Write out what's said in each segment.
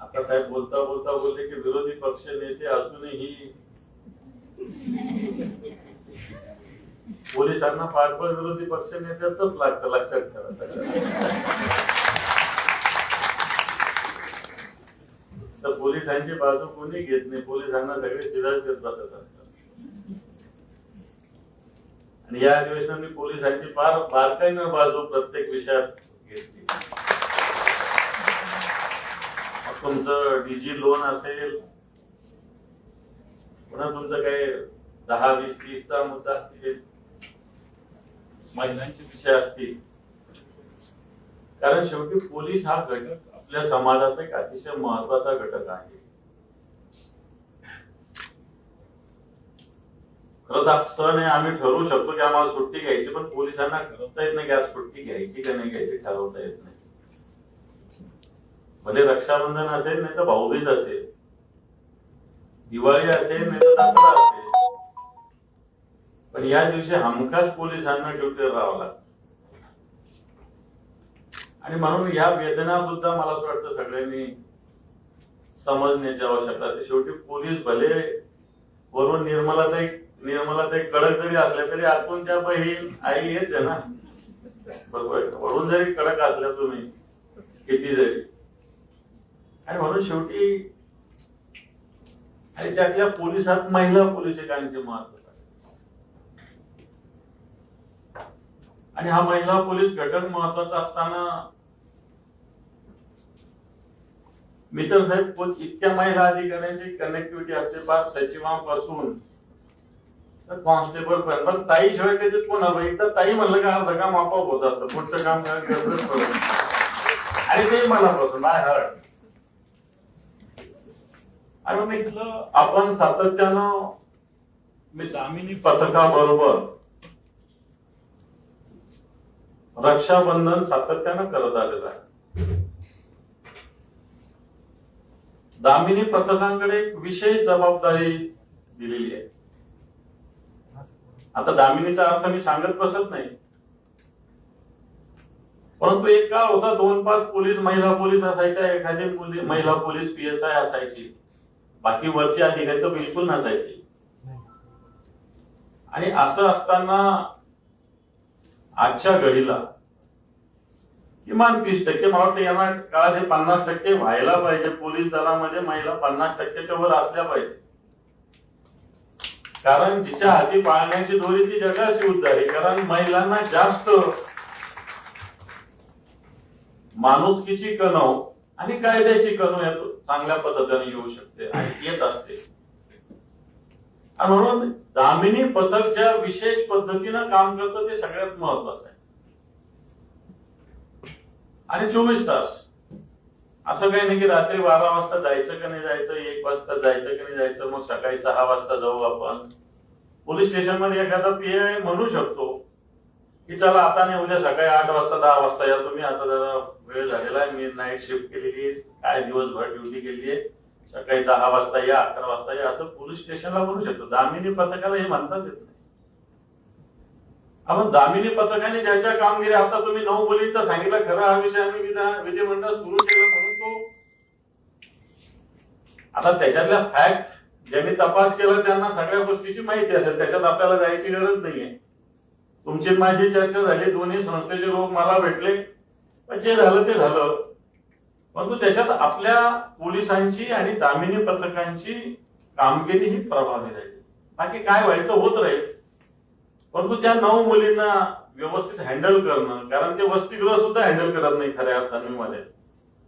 आता साहेब बोलता बोलता बोलले की विरोधी पक्ष नेते असूनही पोलिसांना पाठबळ विरोधी पक्ष नेत्याच लागतं लक्षात ठेवा तर पोलिसांची बाजू कोणी घेत नाही? पोलिसांना सगळे शिराज देत बसत असतात. आणि या अधिवेशनाने पोलिसांची फार बारकाईनं बाजू प्रत्येक विषयात तुमचं डीजी लोन असेल पुन्हा तुमचं काही दहा वीस तीसचा मुद्दा असतील महिलांचे विषय असतील. कारण शेवटी पोलीस हा घटक आपल्या समाजाचा एक अतिशय महत्त्वाचा घटक आहे. खरंच आज सण आहे आम्ही ठरवू शकतो की आम्हाला सुट्टी घ्यायची पण पोलिसांना ठरवता येत नाही की आज सुट्टी घ्यायची का नाही घ्यायची ठरवता येत नाही. भले रक्षाबंधन असेल नाही तर भाऊबीज असेल. दिवाळी असेल नाही तर दसरा असेल. पण या दिवशी हमखास पोलिसांना ड्युटीवर राहावं लागतं. आणि म्हणून या वेदना सुद्धा मला असं वाटतं सगळ्यांनी समजण्याची आवश्यकता आहे शेवटी पोलीस भले वरून निर्मलाचा एक निर्मलाचा एक कडक जरी असल्या तरी आतून त्या बहीण आई हेच आहे ना. बरोबर? वरून जरी कडक असल्या तुम्ही किती जरी. आणि म्हणून शेवटी आणि त्यातल्या पोलिसात महिला पोलीस एक आणखी महत्त्व आणि हा महिला पोलीस घटक महत्त्वाचा असताना मी तर साहेब कोण- इतक्या महिला अधिकाऱ्यांची कनेक्टिव्हिटी असते फार सचिवांपासून. तर कॉन्स्टेबल पर्यंत पण ताई शिवाय कधीच कोण हवं एकदा ताई म्हणलं का अर्ध काम आपोआप होत असतं. पुढचं काम आणि ते मला पसंत आय हर्ट आणि मग इथलं आपण सातत्यानं मी दामिनी पथकाबरोबर रक्षाबंधन सातत्यानं करत आलेलं आहे. दामिनी पथकांकडे एक विशेष जबाबदारी दिलेली आहे. आता दामिनीचा अर्थ मी सांगत बसत नाही. परंतु एक काळ होता दोन पाच पोलीस महिला पोलीस असायच्या एखादी महिला पोलीस पी एस आय असायची. बाकी वरची अधिकारी तर बिलकुल नसायची आणि असं असताना आजच्या घडीला किमान तीस टक्के मला वाटतं यांना काळात हे पन्नास टक्के व्हायला पाहिजे. पोलीस दलामध्ये महिला पन्नास टक्क्याच्या वर असल्या पाहिजे. कारण जिच्या हाती पाळण्याची दोरी ती जगाची उद्धारी कारण महिलांना जास्त माणुसकीची कणव आणि कायद्याची कणव चांगल्या पद्धतीने येऊ शकते आणि येत असते. आणि म्हणून दामिनी पथक ज्या विशेष पद्धतीनं काम करतं ते सगळ्यात महत्वाचं आहे. आणि चोवीस तास. असं काही नाही की रात्री बारा वाजता जायचं का नाही जायचं एक वाजता जायचं का नाही जायचं मग सकाळी सहा वाजता जाऊ आपण. पोलीस स्टेशनमध्ये एखादा पी म्हणू शकतो. की चला आता नाही उद्या सकाळी आठ वाजता दहा वाजता या तुम्ही. आता जरा वेळ झालेला आहे. मी नाईट शिफ्ट केलेली आहे. काय दिवसभर ड्युटी केली आहे. सकाळी दहा वाजता या अकरा वाजता या. असं पोलीस स्टेशनला बोलू शकतो. दामिनी पथकाला हे म्हणताच येत नाही. आपण दामिनी पथकाने ज्याच्या कामगिरी आता तुम्ही नऊ बोलींचा सांगितला खरा हा विषय आम्ही विधिमंडळ सुरू केला म्हणून तो आता त्याच्यातल्या फॅक्ट ज्यांनी तपास केला त्यांना सगळ्या गोष्टीची माहिती असेल. त्याच्यात आपल्याला जायची गरज नाहीये. तुमची माझी चर्चा झाली दोन्ही संस्थेचे लोक मला भेटले. पण जे झालं ते झालं. परंतु त्याच्यात आपल्या पोलिसांची आणि दामिनी पथकांची कामगिरी ही प्रभावी राहील. बाकी काय व्हायचं होत राहील. परंतु त्या नऊ मुलींना व्यवस्थित हँडल करणं कारण ते वसतिगृह सुद्धा हँडल करत नाही खऱ्या अर्थाने मध्ये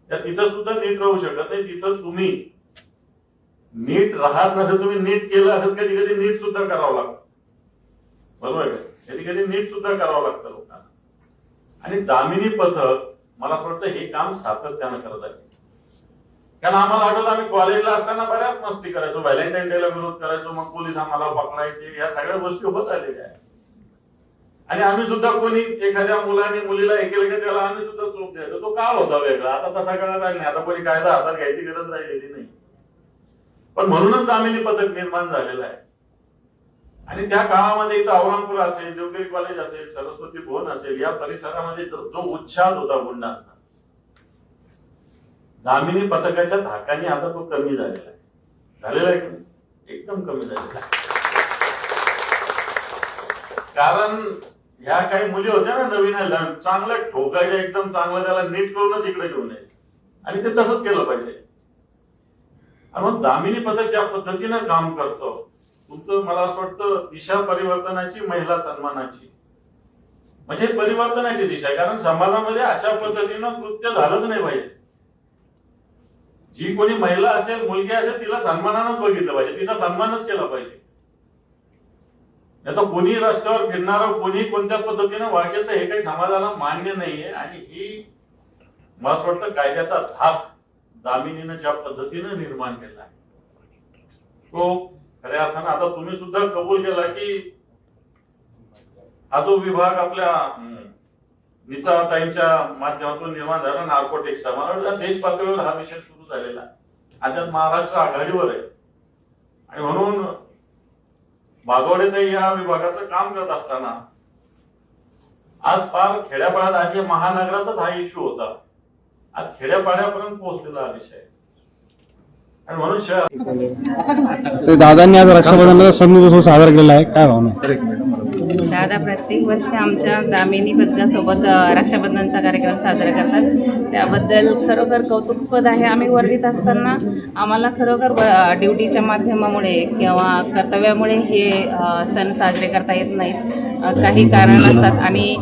त्या तिथं सुद्धा नीट राहू शकत नाही. तिथं तुम्ही नीट राहत नसेल तुम्ही नीट केलं असेल कधी कधी नीट सुद्धा करावं लागतं. बरोबर आहे कधी कधी नीट सुद्धा करावं लागतं लोकांना. आणि दामिनी पथक मला असं वाटतं हे काम सातत्यानं करत आहे. कारण आम्हाला आठवतं आम्ही कॉलेजला असताना बऱ्याच मस्ती करायचो व्हॅलेंटाईन डेला विरोध करायचो मग पोलीस आम्हाला पकडायचे या सगळ्या गोष्टी होत आलेल्या आहेत. आणि आम्ही सुद्धा कोणी एखाद्या मुलाने मुलीला हे केलं की त्याला आम्ही सुद्धा चोप द्यायचो. तो काळ होता वेगळा. आता तसा काळ राहिला नाही. आता कोणी कायदा हातात घ्यायची गरज राहिलेली नाही. पण म्हणूनच दामिनी पथक निर्माण झालेलं आहे. आणि त्या काळामध्ये इथं औरंगपूर असेल देवगिरी कॉलेज असेल सरस्वती भवन असेल या परिसरामध्ये जो उच्छाद होता गुंडांचा. दामिनी पथकाच्या धाकाने आता तो कमी झालेला आहे. झालेला आहे एकदम कमी झालेला कारण ह्या काही मुली होत्या ना नवीन चांगलं ठोकायच्या एकदम चांगलं त्याला नीट करूनच इकडे घेऊन यायचं. आणि ते तसंच केलं पाहिजे. आणि मग दामिनी पथक ज्या पद्धतीनं काम करतो तुमचं मला असं वाटतं दिशा परिवर्तनाची महिला सन्मानाची. म्हणजे परिवर्तनाची दिशा आहे कारण समाजामध्ये अशा पद्धतीनं कृत्य झालंच नाही पाहिजे. जी कोणी महिला असेल मुलगी असेल तिला सन्मानानच बघितलं पाहिजे तिचा सन्मानच केला पाहिजे. आता कोणी रस्त्यावर फिरणार कोणी कोणत्या पद्धतीनं वागेल तर हे काही समाजाला मान्य नाहीये आणि ही मला असं वाटतं कायद्याचा धाक दामिनीनं ज्या पद्धतीनं निर्माण केला आहे. तो खऱ्या अर्थानं आता तुम्ही सुद्धा कबूल केला की हा जो विभाग आपल्या हम्म, नीताताईंच्या माध्यमातून निर्माण झाला नार्कोटिक्सचा मला वाटतं देश पातळीवर हा विषय सुरू झालेला आणि त्यात महाराष्ट्र आघाडीवर आहे. आणि म्हणून बागवडेताई या विभागाचं काम करत असताना आज फार खेड्यापाड्यात आधी महानगरातच हा इश्यू होता. आज खेड्यापाड्यापर्यंत पोहोचलेला हा विषय आहे. आणि म्हणून शहर ते दादांनी आज रक्षाबंधनाचा सण उत्सव साजरा केलेला आहे. काय भावना दादा प्रत्येक वर्षी आमच्या दामिनी पथकासोबत रक्षाबंधनचा कार्यक्रम साजरा करतात. त्याबद्दल खरोखर कौतुकस्पद आहे. आम्ही वर्धित असताना आम्हाला खरोखर ड्युटीच्या माध्यमामुळे किंवा कर्तव्यामुळे हे सण साजरे करता येत नाहीत. काही कारण असतात. आणि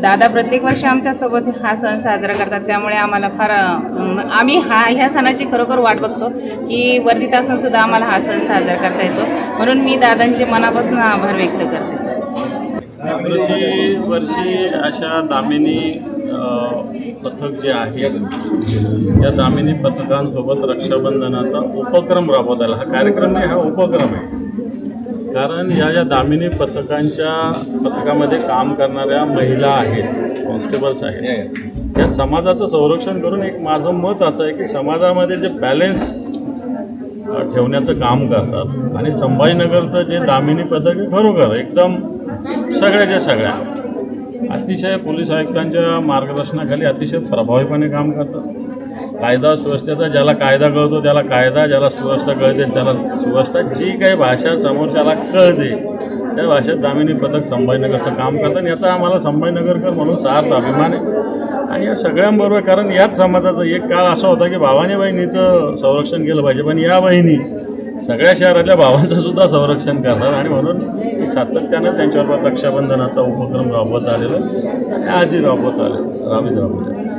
दादा प्रत्येक वर्षी आमच्यासोबत हा सण साजरा करतात. त्यामुळे आम्हाला फार आम्ही हा ह्या सणाची खरोखर वाट बघतो की वर्धित असूनसुद्धा आम्हाला हा सण साजरा करता येतो. म्हणून मी दादांचे मनापासून आभार व्यक्त करते. वर्षी अशा दामिनी पथक जे आहे या दामिनी पथकांसोबत रक्षाबंधनाचा उपक्रम राबवत आला हा कार्यक्रम नाही हा उपक्रम आहे. कारण या ज्या दामिनी पथकांच्या पथकामध्ये काम करणाऱ्या महिला आहेत कॉन्स्टेबल्स आहेत या समाजाचं संरक्षण करून एक माझं मत असं आहे की समाजामध्ये जे बॅलेन्स ठेवण्याचं काम करतात आणि संभाजीनगरचं जे दामिनी पथक आहे खरोखर एकदम सगळ्याच्या सगळ्या अतिशय पोलीस आयुक्तांच्या मार्गदर्शनाखाली अतिशय प्रभावीपणे काम करतात. कायदा सुव्यवस्थेचा ज्याला कायदा कळतो त्याला कायदा ज्याला सुव्यवस्था कळते त्याला सुव्यवस्था जी काही भाषा समोरच्याला कळते त्या भाषेत दामिनी पथक संभाजीनगरचं काम करतात आणि याचा आम्हाला संभाजीनगरकर म्हणून सार्थ अभिमान आहे. आणि या सगळ्यांबरोबर कारण याच समाजाचं एक काळ असा होता की भावानी बहिणीचं संरक्षण केलं पाहिजे पण या बहिणी सगळ्या शहरातल्या भावांचं सुद्धा संरक्षण करतात आणि म्हणून सातत्यानं त्यांच्याबरोबर रक्षाबंधनाचा उपक्रम राबवत आलेला आणि आजही राबवत आले राबीत राबवत आले